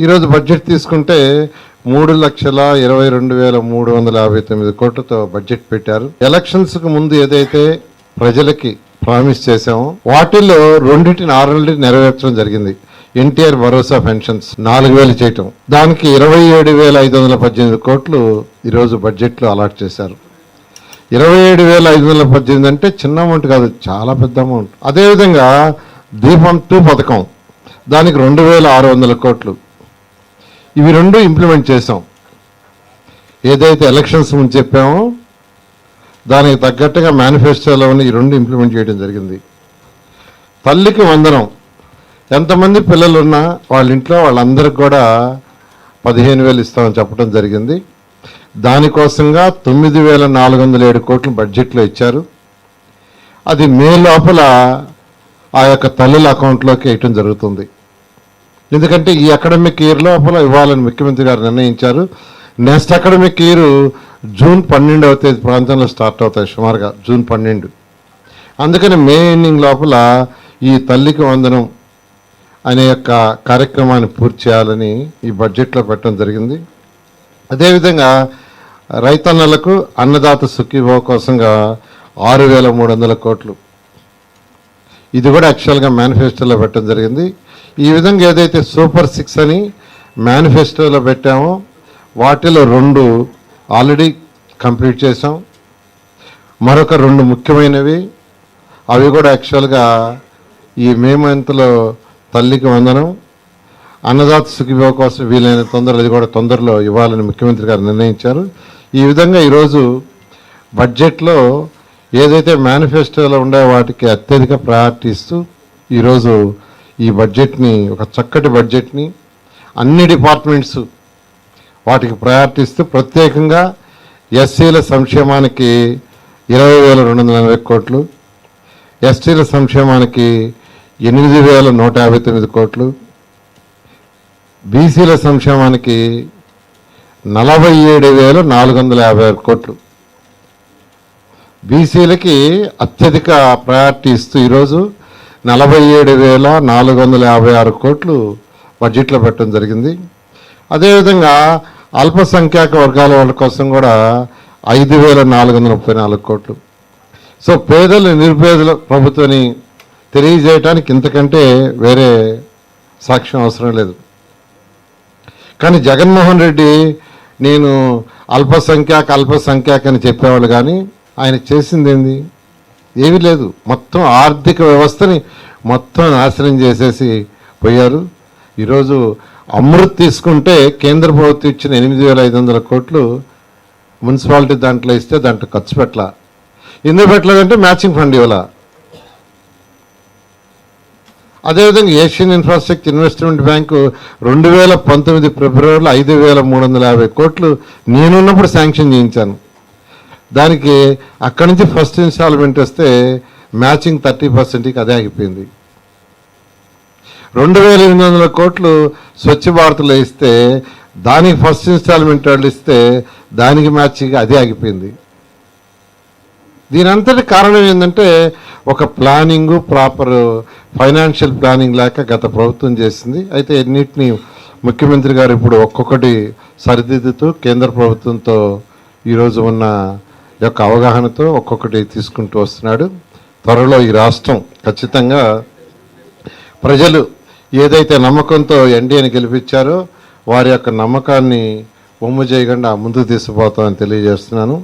ఈరోజు బడ్జెట్ తీసుకుంటే మూడు లక్షల ఇరవై రెండు వేల మూడు వందల యాభై తొమ్మిది కోట్లతో బడ్జెట్ పెట్టారు. ఎలక్షన్స్కి ముందు ఏదైతే ప్రజలకి ప్రామిస్ చేశామో వాటిల్లో రెండింటిని ఆరు నెలలు నెరవేర్చడం జరిగింది. ఎన్టీఆర్ భరోసా పెన్షన్స్ నాలుగు వేలు చేయటం. దానికి ఇరవై ఏడు వేల ఐదు వందల పద్దెనిమిది కోట్లు ఈరోజు బడ్జెట్లో అలాట్ చేశారు. ఇరవై ఏడు వేల ఐదు వందల పద్దెనిమిది అంటే చిన్న అమౌంట్ కాదు చాలా పెద్ద అమౌంట్. అదేవిధంగా దీపం టూ పథకం దానికి రెండు వేల ఆరు వందల కోట్లు. ఇవి రెండు ఇంప్లిమెంట్ చేసాం ఏదైతే ఎలక్షన్స్ ముందు చెప్పామో దానికి తగ్గట్టుగా మేనిఫెస్టోలో ఉన్న ఈ రెండు ఇంప్లిమెంట్ చేయడం జరిగింది. తల్లికి వందనం. ఎంతమంది పిల్లలు ఉన్నా వాళ్ళ ఇంట్లో వాళ్ళందరికి కూడా పదిహేను వేలు ఇస్తామని చెప్పడం జరిగింది. దానికోసంగా తొమ్మిది వేల నాలుగు వందల ఏడు కోట్లు బడ్జెట్లో ఇచ్చారు. అది మే లోపల ఆ యొక్క తల్లుల అకౌంట్లోకి వేయటం జరుగుతుంది. ఎందుకంటే ఈ అకాడమిక్ ఇయర్ లోపల ఇవ్వాలని ముఖ్యమంత్రి గారు నిర్ణయించారు. నెక్స్ట్ అకాడమిక్ ఇయర్ జూన్ పన్నెండవ తేదీ ప్రాంతంలో స్టార్ట్ అవుతాయి సుమారుగా జూన్ పన్నెండు. అందుకని మే ఎండింగ్ లోపల ఈ తల్లికి వందనం అనే యొక్క కార్యక్రమాన్ని పూర్తి చేయాలని ఈ బడ్జెట్లో పెట్టడం జరిగింది. అదేవిధంగా రైతన్నలకు అన్నదాత సుఖీభో కోసంగా ఆరు వేల మూడు వందల కోట్లు. ఇది కూడా యాక్చువల్గా మేనిఫెస్టోలో పెట్టడం జరిగింది. ఈ విధంగా ఏదైతే సూపర్ సిక్స్ అని మేనిఫెస్టోలో పెట్టామో వాటిలో రెండు ఆల్రెడీ కంప్లీట్ చేసాం మరొక రెండు ముఖ్యమైనవి. అవి కూడా యాక్చువల్గా ఈ మే మంత్లో తల్లికి వందనం. అన్నదాత సుఖీభవ కోసం వీలైన తొందరలో అది కూడా తొందరలో ఇవ్వాలని ముఖ్యమంత్రి గారు నిర్ణయించారు. ఈ విధంగా ఈరోజు బడ్జెట్లో ఏదైతే మేనిఫెస్టోలో ఉండే వాటికి అత్యధిక ప్రయారిటీ ఇస్తూ ఈరోజు ఈ బడ్జెట్ని ఒక చక్కటి బడ్జెట్ని అన్ని డిపార్ట్మెంట్స్ వాటికి ప్రయారిటీస్తూ ప్రత్యేకంగా ఎస్సీల సంక్షేమానికి ఇరవై వేల రెండు వందల ఎనభై కోట్లు ఎస్టీల సంక్షేమానికి ఎనిమిది వేల నూట యాభై తొమ్మిది కోట్లు బీసీల సంక్షేమానికి నలభై ఏడు వేల నాలుగు వందల యాభై ఆరు కోట్లు. బీసీలకి అత్యధిక ప్రయారిటీ ఇస్తూ ఈరోజు నలభై ఏడు వేల నాలుగు వందల యాభై ఆరు కోట్లు బడ్జెట్లో పెట్టడం జరిగింది. అదేవిధంగా అల్పసంఖ్యాక వర్గాల వాళ్ళ కోసం కూడా ఐదు వేల నాలుగు వందల ముప్పై నాలుగు కోట్లు. సో పేదలు నిరుపేదల ప్రభుత్వాన్ని తెలియజేయటానికి ఇంతకంటే వేరే సాక్ష్యం అవసరం లేదు. కానీ జగన్మోహన్ రెడ్డి నేను అల్పసంఖ్యాక అల్పసంఖ్యాక అని చెప్పేవాళ్ళు కానీ ఆయన చేసింది ఏంది? ఏమీ లేదు. మొత్తం ఆర్థిక వ్యవస్థని మొత్తం నాశనం చేసేసి పోయారు. ఈరోజు అమృత్ తీసుకుంటే కేంద్ర ప్రభుత్వం ఇచ్చిన ఎనిమిది వేల ఐదు వందల కోట్లు మున్సిపాలిటీ దాంట్లో ఇస్తే దాంట్లో ఖర్చు పెట్టాల. ఎందుకు పెట్టలేదంటే మ్యాచింగ్ ఫండ్ ఇవ్వాల. అదేవిధంగా ఏషియన్ ఇన్ఫ్రాస్ట్రక్చర్ ఇన్వెస్ట్మెంట్ బ్యాంకు రెండు వేల పంతొమ్మిది ఫిబ్రవరిలో ఐదు వేల మూడు వందల యాభై కోట్లు నేనున్నప్పుడు శాంక్షన్ చేయించాను. దానికి అక్కడి నుంచి ఫస్ట్ ఇన్స్టాల్మెంట్ వస్తే మ్యాచింగ్ థర్టీ పర్సెంట్కి అదే ఆగిపోయింది. రెండు వేల ఎనిమిది వందల కోట్లు స్వచ్ఛ భారత్లో ఇస్తే దానికి ఫస్ట్ ఇన్స్టాల్మెంట్ వాళ్ళు ఇస్తే దానికి మ్యాచింగ్ అదే ఆగిపోయింది. దీని అంతటి కారణం ఏంటంటే ఒక ప్లానింగ్ ప్రాపర్ ఫైనాన్షియల్ ప్లానింగ్ లేక గత ప్రభుత్వం చేసింది. అయితే ఎన్నిటిని ముఖ్యమంత్రి గారు ఇప్పుడు ఒక్కొక్కటి సరిదిద్దుతూ కేంద్ర ప్రభుత్వంతో ఈరోజు ఉన్న యొక్క అవగాహనతో ఒక్కొక్కటి తీసుకుంటూ వస్తున్నాడు. త్వరలో ఈ రాష్ట్రం ఖచ్చితంగా ప్రజలు ఏదైతే నమ్మకంతో ఎన్డీఏని గెలిపించారో వారి యొక్క నమ్మకాన్ని ఒమ్ము చేయకుండా ముందుకు తీసుకుపోతామని తెలియజేస్తున్నాను.